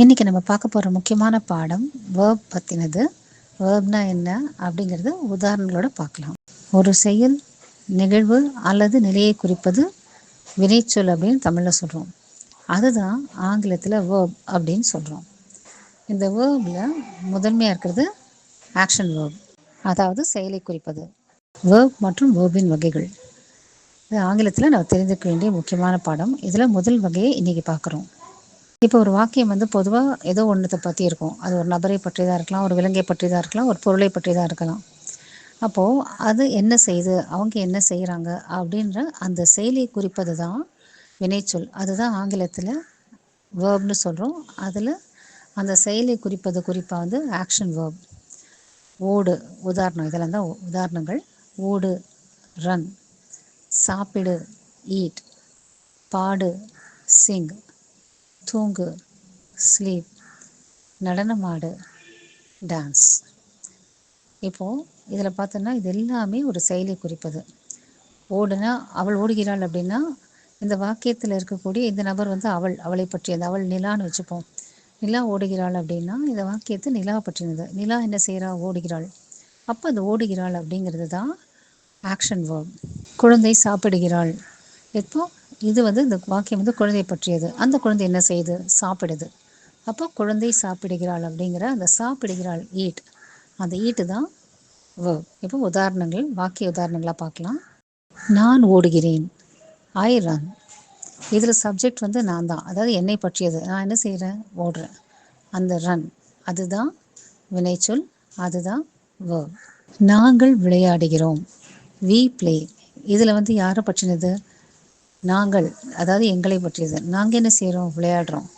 இன்றைக்கி நம்ம பார்க்க போகிற முக்கியமான பாடம் வேர்ப் பற்றினது வேர்ப்னா என்ன அப்படிங்கிறது உதாரணங்களோட பார்க்கலாம். ஒரு செயல் நிகழ்வு அல்லது நிலையை குறிப்பது வினைச்சொல் அப்படின்னு தமிழில் சொல்கிறோம் அதுதான் ஆங்கிலத்தில் வேர்ப் அப்படின்னு சொல்கிறோம் இந்த வேர்பில் முதன்மையாக இருக்கிறது ஆக்ஷன் வேர்ப் அதாவது செயலை குறிப்பது. வேர்ப் மற்றும் வேர்பின் வகைகள். இது ஆங்கிலத்தில் நம்ம தெரிஞ்சுக்க வேண்டிய முக்கியமான பாடம். இதில் முதல் வகையை இன்றைக்கி பார்க்குறோம். இப்போ ஒரு வாக்கியம் வந்து பொதுவாக ஏதோ ஒன்றத்தை பற்றி இருக்கும். அது ஒரு நபரை பற்றியதாக இருக்கலாம் ஒரு விலங்கை பற்றியதாக இருக்கலாம் ஒரு பொருளை பற்றியதாக இருக்கலாம். அப்போது அது என்ன செய்யுது அவங்க என்ன செய்கிறாங்க அப்படின்ற அந்த செயலியை குறிப்பது தான் வினைச்சொல் அதுதான் ஆங்கிலத்தில் வேர்ப்னு சொல்கிறோம் அதில் அந்த செயலை குறிப்பது குறிப்பாக வந்து ஆக்ஷன் வேர்ப் ஓடு உதாரணம். இதெல்லாம் தான் உதாரணங்கள். ஓடு ரன் சாப்பிடு ஈட் பாடு சிங் தூங்கு ஸ்லீப் நடனமாடு டான்ஸ் இப்போது இதில் பார்த்தோன்னா இது எல்லாமே ஒரு செயலை குறிப்பது. ஓடுனா அவள் ஓடுகிறாள் அப்படின்னா இந்த வாக்கியத்தில் இருக்கக்கூடிய இந்த நபர் வந்து அவள் அவளை பற்றியது அவள் நிலான்னு வச்சுப்போம். நிலா ஓடுகிறாள் அப்படின்னா இந்த வாக்கியத்தை நிலா பற்றினது. நிலா என்ன செய்கிறா ஓடுகிறாள். அப்போ அது ஓடுகிறாள் அப்படிங்கிறது தான் ஆக்ஷன் வேர்ப் குழந்தை சாப்பிடுகிறாள். இப்போ இது வந்து இந்த வாக்கியம் வந்து குழந்தை பற்றியது. அந்த குழந்தை என்ன செய்யுது? சாப்பிடுது. அப்போ குழந்தை சாப்பிடுகிறாள் அப்படிங்கிற அந்த சாப்பிடுகிறாள் ஈட் அந்த ஈட்டு தான் வேர்வ் இப்போ உதாரணங்கள் வாக்கிய உதாரணங்களாக பார்க்கலாம். நான் ஓடுகிறேன். ஐ ரன் இதில் சப்ஜெக்ட் வந்து நான் தான். அதாவது என்னை பற்றியது. நான் என்ன செய்கிறேன் ஓடுறேன். அந்த ரன் அதுதான் வினைச்சொல் அதுதான் வேர்வ் நாங்கள் விளையாடுகிறோம். வி பிளே இதில் வந்து யாரை பற்றினது? நாங்கள் அதாவது எங்களை பற்றியது. நாங்கள் என்ன செய்கிறோம் விளையாடுறோம்.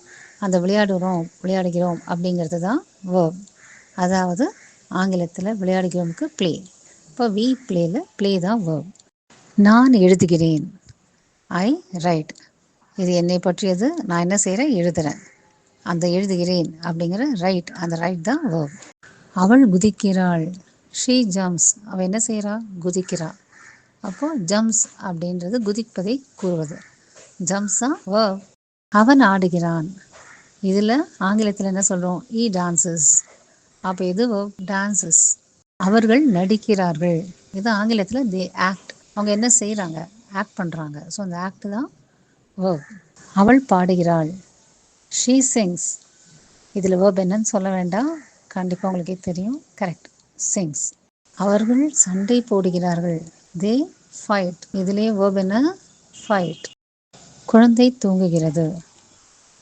அந்த விளையாடுகிறோம் விளையாடுகிறோம் அப்படிங்கிறது தான் வேர்ப் அதாவது ஆங்கிலத்தில் விளையாடுகிறோமுக்கு ப்ளே இப்போ வி ப்ளேயில் ப்ளே தான் வேர்ப் நான் எழுதுகிறேன். ஐ ரைட் இது என்னை பற்றியது. நான் என்ன செய்கிறேன் எழுதுகிறேன் அந்த எழுதுகிறேன் அப்படிங்கிற ரைட் அந்த ரைட் தான் வேர்ப் அவள் குதிக்கிறாள். ஷீ ஜம்ஸ் அவள் என்ன செய்கிறா குதிக்கிறா. அப்போது ஜம்ஸ் அப்படின்றது குதிப்பதை கூறுவது. ஜம்ஸா வேர்ப் அவன் ஆடுகிறான். இதில் ஆங்கிலத்தில் என்ன சொல்கிறோம் இ டான்சஸ் அப்போ இது டான்சஸ் அவர்கள் நடிக்கிறார்கள். இது ஆங்கிலத்தில் தி ஆக்ட் அவங்க என்ன செய்கிறாங்க ஆக்ட் பண்ணுறாங்க ஸோ அந்த ஆக்ட் தான் வேர்ப் அவள் பாடுகிறாள். ஷீ சிங்ஸ் இதில் வேர்ப் என்னன்னு சொல்ல வேண்டாம். கண்டிப்பாக உங்களுக்கே தெரியும். கரெக்ட் சிங்ஸ் அவர்கள் சண்டை போடுகிறார்கள். தே ஃபைட் இதுலேயே வேர்ப் என்ன? ஃபைட் குழந்தை தூங்குகிறது.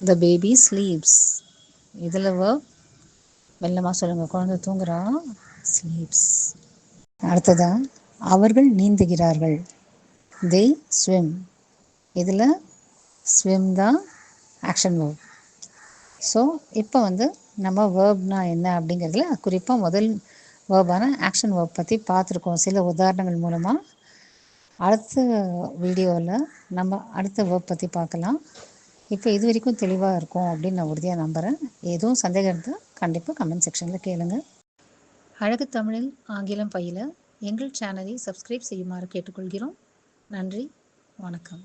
த பேபி ஸ்லீப்ஸ் இதில் வேர்ப் மெல்லமாக சொல்லுங்கள் குழந்தை தூங்குறா? ஸ்லீப்ஸ் அடுத்ததான் அவர்கள் நீந்துகிறார்கள். தே ஸ்விம் இதில் ஸ்விம் தான் ஆக்ஷன் வேர்ப் ஸோ இப்போ வந்து நம்ம வேர்ப்னா என்ன அப்படிங்கிறதுல குறிப்பாக முதல் வேர்பான ஆக்ஷன் வேர்ப் பற்றி பார்த்துருக்கோம். சில உதாரணங்கள் மூலமாக அடுத்த வீடியோவில் நம்ம அடுத்த வேர்ப் பற்றி பார்க்கலாம். இப்போ இது வரைக்கும் தெளிவாக இருக்கும் அப்படின்னு நான் உறுதியாக நம்புகிறேன் எதுவும் சந்தேகம் இருந்தால் கண்டிப்பாக கமெண்ட் செக்ஷனில் கேளுங்கள் அழகு தமிழில் ஆங்கிலம் பயில எங்கள் சேனலை சப்ஸ்கிரைப் செய்யுமாறு கேட்டுக்கொள்கிறோம். நன்றி வணக்கம்.